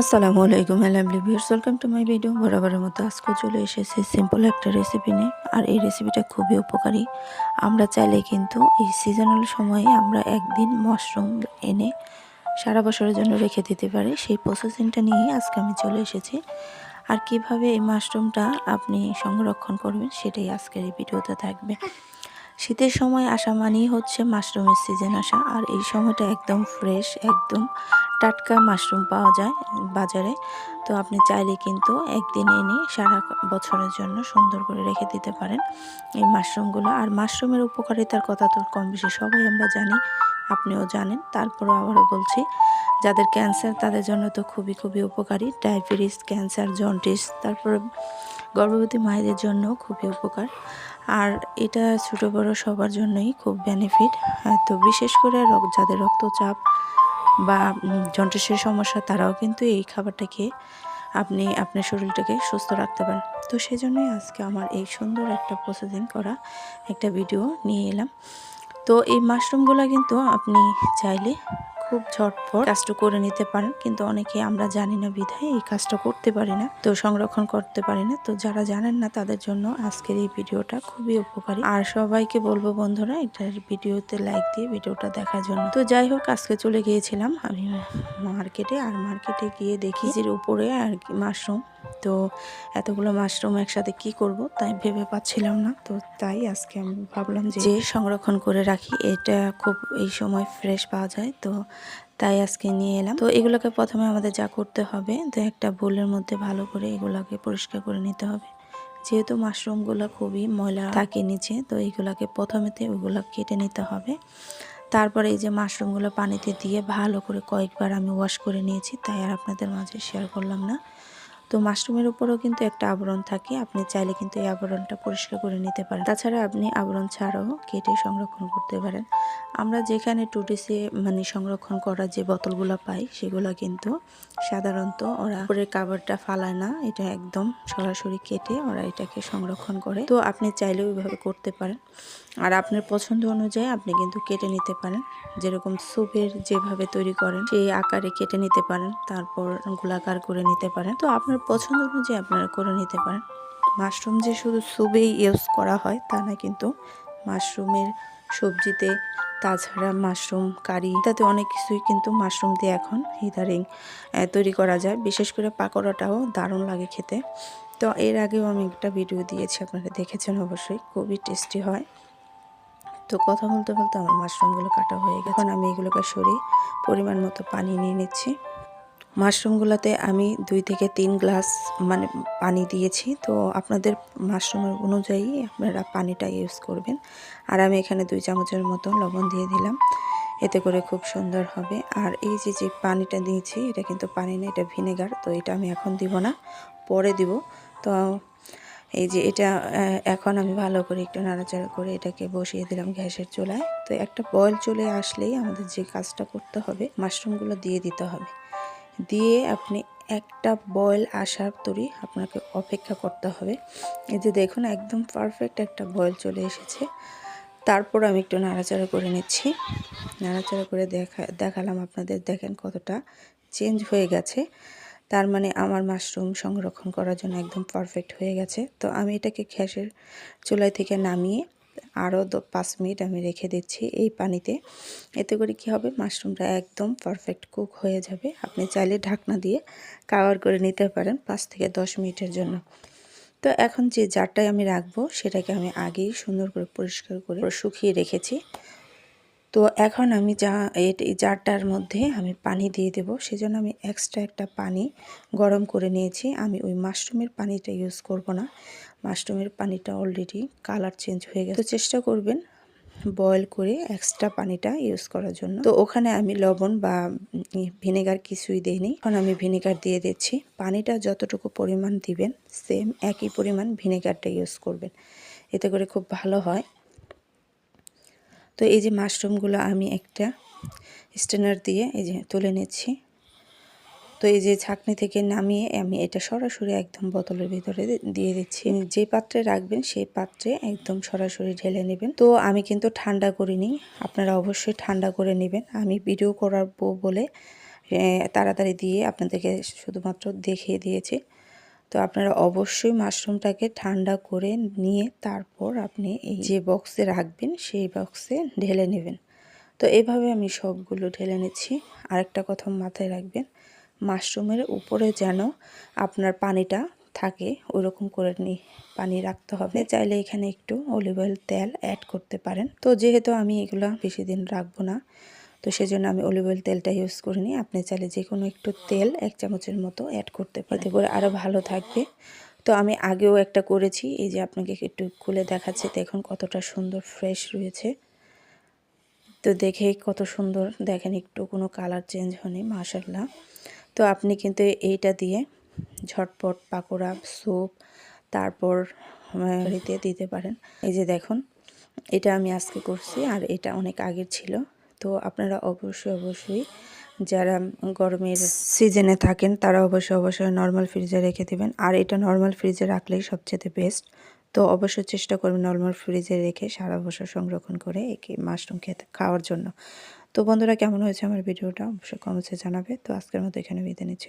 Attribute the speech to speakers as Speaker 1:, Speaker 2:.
Speaker 1: আসসালামু আলাইকুম lovely viewers welcome to my video বরাবরের মতো আজকে চলে এসেছে সিম্পল একটা রেসিপি নিয়ে। আর এই রেসিপিটা খুবই উপকারী। আমরা চাইলে কিন্তু এই সিজনাল সময়ে আমরা একদিন মাশরুম এনে সারা বছরের জন্য রেখে দিতে পারি। সেই প্রসেসিংটা নিয়ে আজকে আমি চলে এসেছি। আর কীভাবে এই মাশরুমটা আপনি সংরক্ষণ করবেন সেটাই আজকের এই ভিডিওতে থাকবে। শীতের সময় আসা মানেই হচ্ছে মাশরুমের সিজন আসা। আর এই সময়টা একদম ফ্রেশ একদম টাটকা মাশরুম পাওয়া যায় বাজারে। তো আপনি চাইলে কিন্তু একদিন এনে সারা বছরের জন্য সুন্দর করে রেখে দিতে পারেন এই মাশরুমগুলো। আর মাশরুমের উপকারিতার কথা তো কম বেশি সবাই আমরা জানি, আপনিও জানেন, তারপরও আবারও বলছি, যাদের ক্যান্সার তাদের জন্য তো খুবই খুবই উপকারী। ডায়াবেটিস, ক্যান্সার, জন্ডিস, তারপর গর্ভবতী মায়েদের জন্য খুবই উপকার। আর এটা ছোটো বড় সবার জন্যই খুব বেনিফিট তো বিশেষ করে যাদের রক্তচাপ বা জন্ডিসের সমস্যা, তারাও কিন্তু এই খাবারটা খেয়ে আপনি আপনার শরীরটাকে সুস্থ রাখতে পারেন। তো সেই জন্যই আজকে আমার এই সুন্দর একটা প্রসেসিং করা একটা ভিডিও নিয়ে এলাম। তো এই মাশরুমগুলো কিন্তু আপনি চাইলে খুব ঝটপট কাজটা করে নিতে পারেন। কিন্তু অনেকে আমরা জানি না বিধায় এই কাজটা করতে পারি না, তো সংরক্ষণ করতে পারি না। তো যারা জানেন না তাদের জন্য আজকের এই ভিডিওটা খুবই উপকারী। আর সবাইকে বলব বন্ধুরা, এটার ভিডিওতে লাইক দিয়ে ভিডিওটা দেখার জন্য। তো যাই হোক, আজকে চলে গিয়েছিলাম। আমি মার্কেটে, আর মার্কেটে গিয়ে দেখি যে উপরে আর কি মাশরুম তো এতগুলো মাশরুম একসাথে কি করব তাই ভেবে পাচ্ছিলাম না। তো তাই আজকে আমি ভাবলাম যে সংরক্ষণ করে রাখি, এটা খুব এই সময় ফ্রেশ পাওয়া যায়, তো তাই আজকে নিয়ে এলাম। তো এগুলোকে প্রথমে আমাদের যা করতে হবে, তো একটা বোলের মধ্যে ভালো করে এগুলোকে পরিষ্কার করে নিতে হবে। যেহেতু মাশরুমগুলো খুবই ময়লা থাকে নিচে, তো এইগুলোকে প্রথমেতে ওগুলো কেটে নিতে হবে। তারপরে এই যে মাশরুমগুলো পানিতে দিয়ে ভালো করে কয়েকবার আমি ওয়াশ করে নিয়েছি, তাই আর আপনাদের মাঝে শেয়ার করলাম না। তো মাশরুমের উপরেও কিন্তু একটা আবরণ থাকে। আপনি চাইলে কিন্তু এই আবরণটা পরিষ্কার করে নিতে পারেন। তাছাড়া আপনি আবরণ ছাড়াও কেটে সংরক্ষণ করতে পারেন। আমরা যেখানে টুটিসে মানে সংরক্ষণ করা যে বোতলগুলো পাই, সেগুলো কিন্তু সাধারণত ওরা উপরের কাবারটা ফালায় না। এটা একদম সরাসরি কেটে ওরা এটাকে সংরক্ষণ করে। তো আপনি চাইলেও ওইভাবে করতে পারেন। আর আপনার পছন্দ অনুযায়ী আপনি কিন্তু কেটে নিতে পারেন। যেরকম স্যুপের যেভাবে তৈরি করেন, সেই আকারে কেটে নিতে পারেন, তারপর গোলাকার করে নিতে পারেন। তো আপনার পছন্দ অনুযায়ী আপনারা করে নিতে পারেন। মাশরুম যে শুধু স্যুপেই ইউজ করা হয়, তা না কিন্তু মাশরুমের সবজিতে, তাছাড়া মাশরুম কারি তাতে অনেক কিছুই কিন্তু মাশরুম দিয়ে এখন ইদারিং তৈরি করা যায়। বিশেষ করে পাকোড়াটাও দারুণ লাগে খেতে। তো এর আগেও আমি একটা ভিডিও দিয়েছি, আপনারা দেখেছেন অবশ্যই, খুবই টেস্টি হয়। তো কথা বলতে বলতে আমার মাশরুমগুলো কাটা হয়ে গেছে। এখন আমি এগুলোকে সরিয়ে পরিমাণ মতো পানি নিয়ে নিচ্ছি। মাশরুমগুলোতে আমি দুই থেকে তিন গ্লাস মানে পানি দিয়েছি। তো আপনাদের মাশরুমের অনুযায়ী আপনারা পানিটা ইউজ করবেন। আর আমি এখানে দুই চামচের মতো লবণ দিয়ে দিলাম। এতে করে খুব সুন্দর হবে। আর এই যে যে পানিটা দিয়েছি, এটা কিন্তু পানি না, এটা ভিনেগার। তো এটা আমি এখন দিব না, পরে দিব। তো এই যে, এটা এখন আমি ভালো করে একটু নাড়াচাড়া করে এটাকে বসিয়ে দিলাম গ্যাসের চুলায়। তো একটা বয়েল চলে আসলেই আমাদের যে কাজটা করতে হবে, মাশরুমগুলো দিয়ে দিতে হবে। দিয়ে আপনি একটা বয়েল আসার তরি আপনাকে অপেক্ষা করতে হবে। এই যে দেখুন, একদম পারফেক্ট একটা বয়েল চলে এসেছে। তারপর আমি একটু নাড়াচাড়া করে নিচ্ছি। নাড়াচাড়া করে দেখা, দেখালাম আপনাদের, দেখেন কতটা চেঞ্জ হয়ে গেছে। তার মানে আমার মাশরুম সংরক্ষণ করার জন্য একদম পারফেক্ট হয়ে গেছে। তো আমি এটাকে গ্যাসের চুলাই থেকে নামিয়ে আরও পাঁচ মিনিট আমি রেখে দিচ্ছি এই পানিতে। এতে করে কি হবে? মাশরুমটা একদম পারফেক্ট কুক হয়ে যাবে। আপনি চাইলে ঢাকনা দিয়ে কাভার করে নিতে পারেন পাঁচ থেকে দশ মিনিটের জন্য। তো এখন যে জারটায় আমি রাখব, সেটাকে আমি আগেই সুন্দর করে পরিষ্কার করে শুকিয়ে রেখেছি। তো এখন আমি যা এই জারটার মধ্যে আমি পানি দিয়ে দেব। সেজন্য আমি এক্সট্রা একটা পানি গরম করে নিয়েছি। আমি ওই মাশরুমের পানিটা ইউজ করব না। মাশরুমের পানিটা অলরেডি কালার চেঞ্জ হয়ে গেছে। তো চেষ্টা করবেন বয়েল করে এক্সট্রা পানিটা ইউজ করার জন্য। তো ওখানে আমি লবণ বা ভিনেগার কিছুই দিইনি। এখন আমি ভিনেগার দিয়ে দিচ্ছি। পানিটা যতটুকু পরিমাণ দিবেন সেম একই পরিমাণ ভিনেগারটা ইউজ করবেন। এতে করে খুব ভালো হয়। তো এই যে মাশরুমগুলো আমি একটা স্টেনার দিয়ে এই যে তুলে নিচ্ছি। তো এই যে ছাকনি থেকে নামিয়ে আমি এটা সরাসরি একদম বোতলের ভিতরে দিয়ে দিচ্ছি। যে পাত্রে রাখবেন সেই পাত্রে একদম সরাসরি ঢেলে নেবেন। তো আমি কিন্তু ঠান্ডা করিনি, আপনারা অবশ্যই ঠান্ডা করে নেবেন। আমি ভিডিও করাবো বলে তাড়াতাড়ি দিয়ে আপনাদেরকে শুধুমাত্র দেখিয়ে দিয়েছি। তো আপনারা অবশ্যই মাশরুমটাকে ঠান্ডা করে নিয়ে তারপর আপনি এই যে বক্সে রাখবেন, সেই বক্সে ঢেলে নেবেন। তো এভাবে আমি সবগুলো ঢেলে নিচ্ছি। আরেকটা কথা মাথায় রাখবেন, মাশরুমের উপরে যেন আপনার পানিটা থাকে, ওইরকম করে নি পানি রাখতে হবে। চাইলে এখানে একটু অলিভ অয়েল তেল অ্যাড করতে পারেন। তো যেহেতু আমি এগুলো বেশি দিন রাখব না তো সেজন্য আমি অলিভ অয়েল তেলটা ইউজ করিনি আপনি চাইলে যে কোনো একটু তেল এক চামচের মতো অ্যাড করতে পারতে করে আরও ভালো থাকবে। তো আমি আগেও একটা করেছি, এই যে আপনাকে একটু খুলে দেখাচ্ছে। দেখুন কতটা সুন্দর ফ্রেশ রয়েছে। তো দেখে কত সুন্দর। দেখেন একটু কোনো কালার চেঞ্জ হয়নি মাসাল্লাহ তো আপনি কিন্তু এইটা দিয়ে ঝটপট পাকোড়া স্যুপ তারপর দিতে পারেন। এই যে দেখুন, এটা আমি আজকে করছি, আর এটা অনেক আগের ছিল। তো আপনারা অবশ্যই অবশ্যই যারা গরমের সিজনে থাকেন, তারা অবশ্যই অবশ্যই নর্মাল ফ্রিজে রেখে দেবেন। আর এটা নর্মাল ফ্রিজে রাখলেই সবচেয়ে বেস্ট তো অবশ্যই চেষ্টা করবেন নর্মাল ফ্রিজে রেখে সারা বছর সংরক্ষণ করে একে মাশরুম খেতে খাওয়ার জন্য। তো বন্ধুরা, কেমন হয়েছে আমার ভিডিওটা? অবশ্যই কমেন্টসে জানাবে। তো আজকের মতো এখানে বিদায় নিচ্ছি।